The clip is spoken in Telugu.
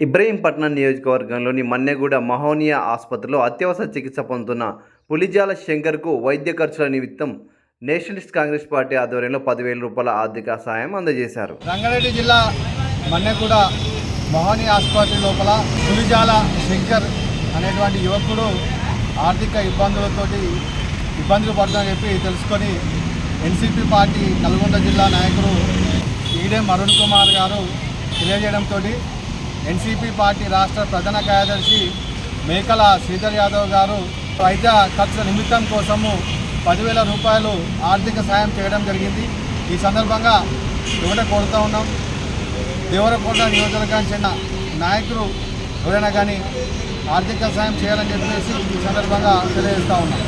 ఇబ్రహీంపట్నం నియోజకవర్గంలోని మన్నెగూడ మహోనియా ఆసుపత్రిలో అత్యవసర చికిత్స పొందుతున్న పులిజాల శంకర్కు వైద్య ఖర్చుల నిమిత్తం నేషనలిస్ట్ కాంగ్రెస్ పార్టీ ఆధ్వర్యంలో పదివేల రూపాయల ఆర్థిక సాయం అందజేశారు. రంగారెడ్డి జిల్లా మన్నెగూడ మహోనియా ఆసుపత్రి లోపల పులిజాల శంకర్ అనేటువంటి యువకుడు ఆర్థిక ఇబ్బందులతోటి ఇబ్బందులు పడుతుందని చెప్పి తెలుసుకొని ఎన్సీపీ పార్టీ నల్గొండ జిల్లా నాయకుడు ఈడే అరుణ్ కుమార్ గారు తెలియజేయడంతో ఎన్సీపీ పార్టీ రాష్ట్ర ప్రధాన కార్యదర్శి మేకల శ్రీధర్ యాదవ్ గారు వైద్య ఖర్చుల నిమిత్తం కోసము పదివేల రూపాయలు ఆర్థిక సాయం చేయడం జరిగింది. ఈ సందర్భంగా ఒకటే కోరుతూ ఉన్నాం. దేవరకోట నియోజకవర్గానికి చెందిన నాయకులు ఎవరైనా కానీ ఆర్థిక సాయం చేయాలని చెప్పేసి ఈ సందర్భంగా తెలియజేస్తూ ఉన్నాం.